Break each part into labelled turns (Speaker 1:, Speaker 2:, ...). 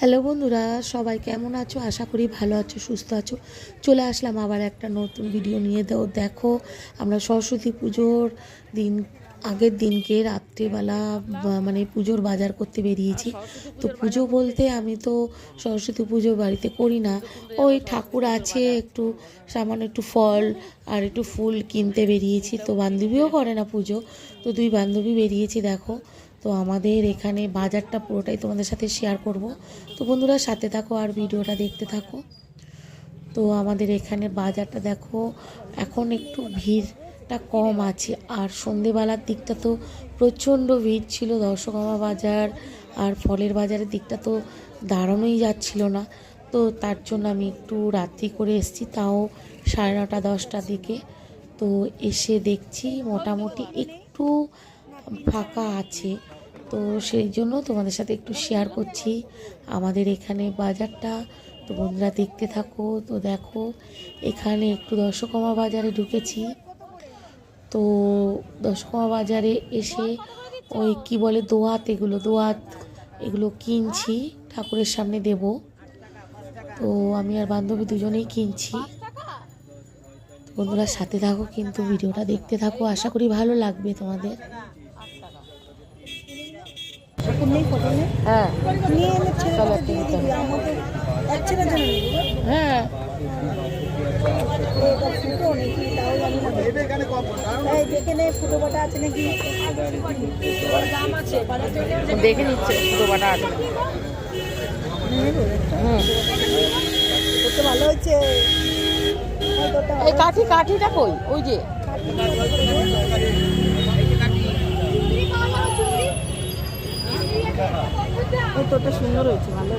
Speaker 1: Hello বন্ধুরা, সবাই কেমন আছো? আশা করি ভালো আছো, সুস্থ আছো। চলে আসলাম আবার একটা নতুন ভিডিও নিয়ে। দাও দেখো, আমরা সরস্বতী পুজোর দিন, আগের দিনকে রাত্রিবেলা মানে পুজোর বাজার করতে বেরিয়েছি। তো পুজো বলতে আমি তো সরস্বতী পুজো বাড়িতে করি না। ওই ঠাকুর আছে, একটু সামান্য একটু ফল আর একটু ফুল কিনতে বেরিয়েছি। তো বান্ধবীও করে না পুজো। তো দুই বান্ধবী বেরিয়েছি, দেখো। তো আমাদের এখানে বাজারটা পুরোটাই তোমাদের সাথে শেয়ার করব। তো বন্ধুরা সাথে থাকো আর ভিডিওটা দেখতে থাকো। তো আমাদের এখানে বাজারটা দেখো, এখন একটু ভিড়টা কম আছে। আর সন্ধেবেলার দিকটা তো প্রচণ্ড ভিড় ছিল দর্শকমা বাজার আর ফলের বাজারের দিকটা তো দাঁড়ানোই যাচ্ছিল না। তো তার জন্য আমি একটু রাত্রি করে এসেছি, তাও সাড়ে নটা দশটার দিকে। তো এসে দেখছি মোটামুটি একটু ফাঁকা আছে। তো সেই জন্য তোমাদের সাথে একটু শেয়ার করছি। আমাদের এখানে বাজারটা, তো বন্ধুরা দেখতে থাকো, তো দেখো, এখানে একটু দশকমা বাজারে ঢুকেছি। তো দশকমা বাজারে এসে ওই কি বলে দোয়াত, এগুলো দোয়াত, এগুলো কিনছি, ঠাকুরের সামনে দেব। তো আমি আর বান্ধবী দুজনেই কিনছি। বন্ধুরা সাথে থাকো কিন্তু ভিডিওটা দেখতে থাকো, আশা করি ভালো লাগবে তোমাদের।
Speaker 2: নেই ফটো নেই।
Speaker 1: হ্যাঁ।
Speaker 2: নিয়ে এনে ছেলে দিয়ে দিবি আমাকে এক ছেলের জন্য
Speaker 1: হ্যাঁ।
Speaker 2: দেখে নে। ফুটো বাটা আছে
Speaker 1: নিচ্ছে
Speaker 2: করতে ভালো হয়েছে। এই
Speaker 1: কাঠি কাঠিটা কই? ওই যে।
Speaker 2: ওই সুন্দর হয়েছে ভালো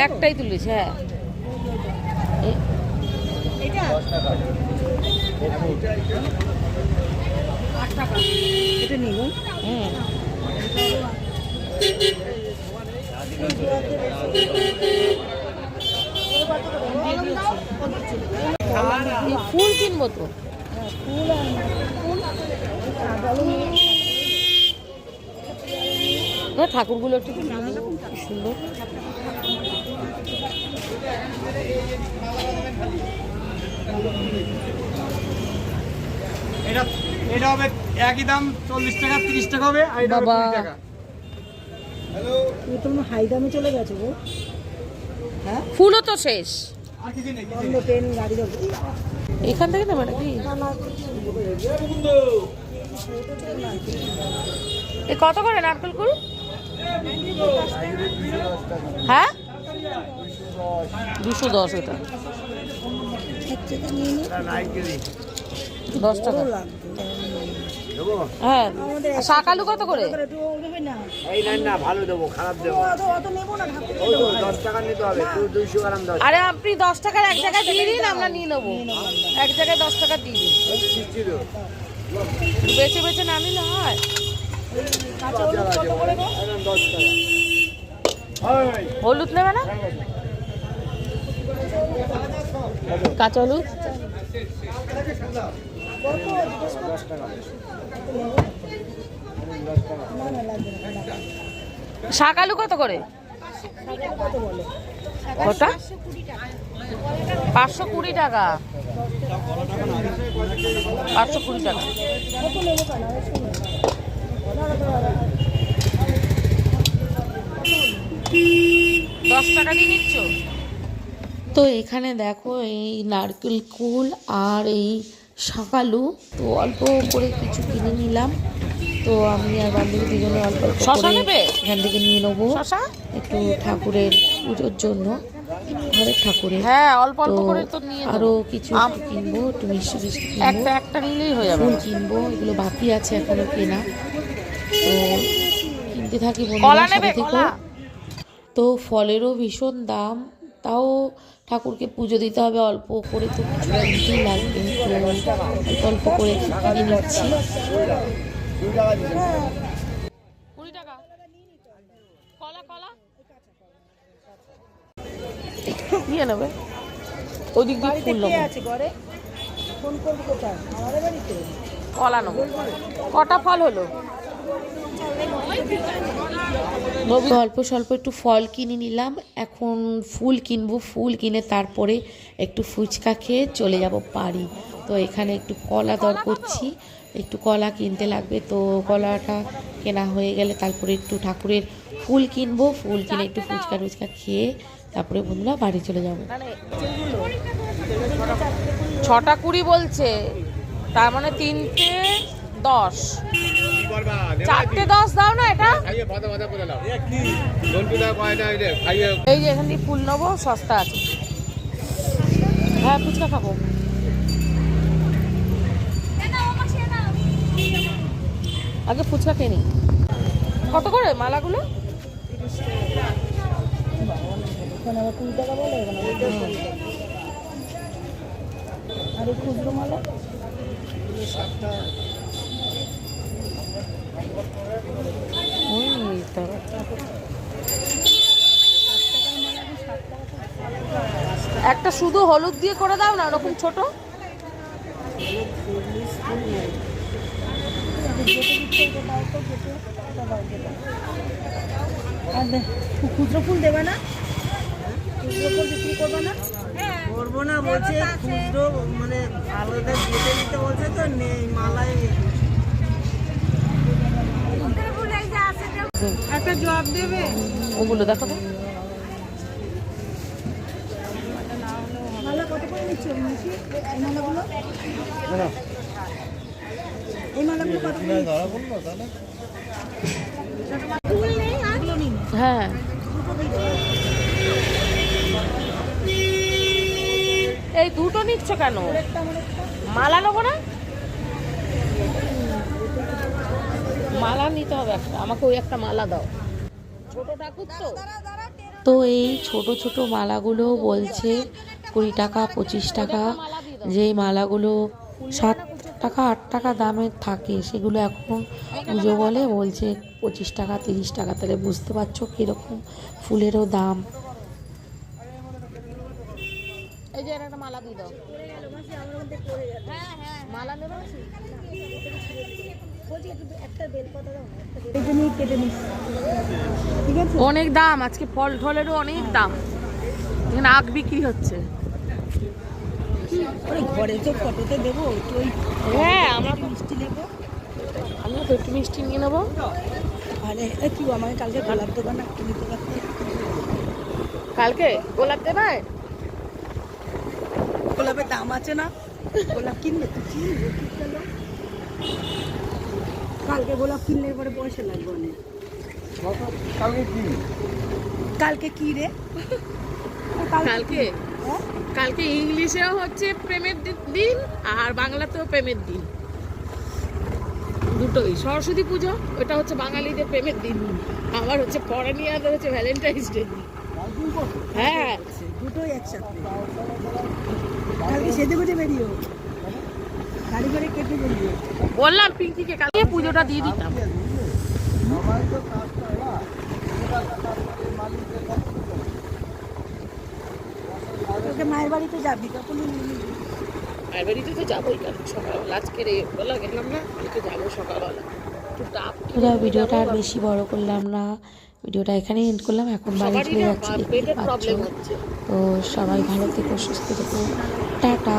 Speaker 1: একটাই তুলেছে হ্যাঁ।
Speaker 2: এটা এটা নিব।
Speaker 1: হুম। ফুল কিনবো তো
Speaker 2: ফুল আর ফুল কাঁদালু
Speaker 1: না ঠাকুরগুলো একটু সুন্দর।
Speaker 3: এটা এটা হবে একই দাম চল্লিশ টাকা তিরিশ টাকা হবে আর এটা
Speaker 1: বাবা।
Speaker 3: কুড়ি টাকা।
Speaker 2: তুমি হাই দামে চলে গেছো গো। হ্যাঁ?
Speaker 1: ফুলও তো শেষ।
Speaker 3: আর কিছু নেই
Speaker 2: বন্ধ ট্রেন গাড়ি
Speaker 1: এখান থেকে নেবে নাকি?
Speaker 2: না না
Speaker 1: এ কত করে নারকেল কুল? হ্যাঁ? দুশো দশ এটা। দশ টাকা। হ্যাঁ শাক আলু কত করে? আরে আপনি দশ টাকার এক জায়গায় দিয়ে দিন, আমরা নিয়ে নেব। এক জায়গায় দশ টাকা দিয়ে দিন। বেছে বেছে নামিলে হয়।
Speaker 2: হলুদ
Speaker 1: নেবে না? কাঁচা হলুদ। শাক আলু কত করে? কটা? পাঁচশো কুড়ি টাকা। পাঁচশো কুড়ি টাকা। দশ টাকা দিয়ে নিচ্ছ? তো এখানে দেখো এই নারকেল কুল আর এই শাকালু। তো অল্প করে কিছু কিনে নিলাম। তো আমি আর বান্ধবী দুজনে অল্প অল্প করে এখান থেকে নিয়ে নেব। একটু ঠাকুরের পুজোর জন্য। ঘরের ঠাকুরের। হ্যাঁ অল্প অল্প করে তো নিয়ে আরও কিছু কিনবো একটু মিষ্টি মিষ্টি একটা একটা নিলেই হয়ে যাবে। ফুল কিনবো এগুলো বাকি আছে এখনও কেনা। তো কিনতে থাকি সাথে থেকো তো ফলেরও ভীষণ দাম তাও ঠাকুরকে পুজো দিতে হবে অল্প করে তো কিছু কিনতেই লাগবে। অল্প অল্প করে কিনে নিচ্ছি। নিয়ে নেবে। ওদিক দিয়ে ফুল নেব। কলা নেব। কটা ফল হলো? অল্প স্বল্প একটু ফল কিনে নিলাম। এখন ফুল কিনবো, ফুল কিনে তারপরে একটু ফুচকা খেয়ে চলে যাব বাড়ি। তো এখানে একটু কলা দর করছি। একটু কলা কিনতে লাগবে তো কলাটা কেনা হয়ে গেলে তারপরে একটু ঠাকুরের ফুল কিনবো। ফুল কিনে একটু ফুচকা টুচকা খেয়ে তারপরে বন্ধুরা বাড়ি চলে যাব।
Speaker 4: ছটা কুড়ি বলছে, তার মানে তিনটে দশ। চারটে দশ দাও না এটা। এই যে এখান থেকে ফুল নেব সস্তা আছে। হ্যাঁ ফুচকা খাব। আগে ফুচকা খেয়ে নিই। কত করে মালাগুলো?
Speaker 2: টাকা। আর এই খুচরো মালা?
Speaker 4: একটা শুধু হলুদ দিয়ে করে দাও না ওরকম ছোট।
Speaker 2: খুচরো ফুল দেবে না? খুচরো ফুল বিক্রি করবে না?
Speaker 5: করব না বলছে খুচরো মানে আলাদা যেতে দিতে বলছে তো নেই মালাই একটা জবাব দেবে
Speaker 4: ওগুলো দেখো হ্যাঁ। এই দুটো নিচ্ছ কেন? মালা নেব না? মালা নিতে হবে একটা। আমাকে ওই একটা মালা দাও। তো।
Speaker 1: এই ছোট ছোট মালাগুলো বলছে কুড়ি টাকা পঁচিশ টাকা। যেই মালাগুলো সাত টাকা আট টাকা দামের থাকে সেগুলো এখন পুজো বলে বলছে পঁচিশ টাকা তিরিশ টাকা। তাহলে বুঝতে পারছ কীরকম ফুলেরও দাম।
Speaker 4: এই যে একটা মালা দিয়ে দাও। হ্যাঁ হ্যাঁ মালা নেবে? অনেক দাম আজকে ফল ঠলেরও অনেক দাম। এখানে আখ বিক্রি হচ্ছে।
Speaker 2: ঘরে তো ফটোতে দেবো
Speaker 4: হ্যাঁ আমরা
Speaker 2: মিষ্টি নেব।
Speaker 4: আমরা তো একটু মিষ্টি নিয়ে নেব।
Speaker 2: আরে এ কি আমাকে কালকে গোলাপ দেবো না একটু নিতে পারতে
Speaker 4: কালকে? গোলাপ দেবে
Speaker 2: গোলাপের দাম আছে না? গোলাপ কিনবে? কিনবে কালকে গোলাপ কিনলে পরে পয়সা লাগবে অনেক। কালকে কি? রে?
Speaker 4: কালকে?
Speaker 2: হ্যাঁ?
Speaker 4: কালকে ইংলিশেও হচ্ছে প্রেমের দিন আর বাংলাতেও প্রেমের দিন। দুটোই। সরস্বতী পুজো ওটা হচ্ছে বাঙালিদের প্রেমের দিন। আবার হচ্ছে পরানিয়াদের হচ্ছে ভ্যালেন্টাইন্স ডে হ্যাঁ।
Speaker 2: দুটোই একসাথে। কালকে সেজে গুজে বেরিও গাড়ি করে কেটে বেরিও
Speaker 4: বললাম পিঙ্কিকে কালকে পুজোটা দিয়ে দিতাম।
Speaker 2: মায়ের বাড়িতে যাবি তখন
Speaker 4: আর বাড়িতে তো যাবোই কাল সকালবেলা। আজকে রে বলা গেলাম না কালকে যাব সকালবেলা। একটু
Speaker 1: ভিডিওটা আর বেশি বড় করলাম না। ভিডিওটা এখানেই এন্ড করলাম এখন বাড়ি চলে যাচ্ছি। দেখতে পাচ্ছ তো সবাই ভালো থেকো সুস্থ থেকো। টাটা।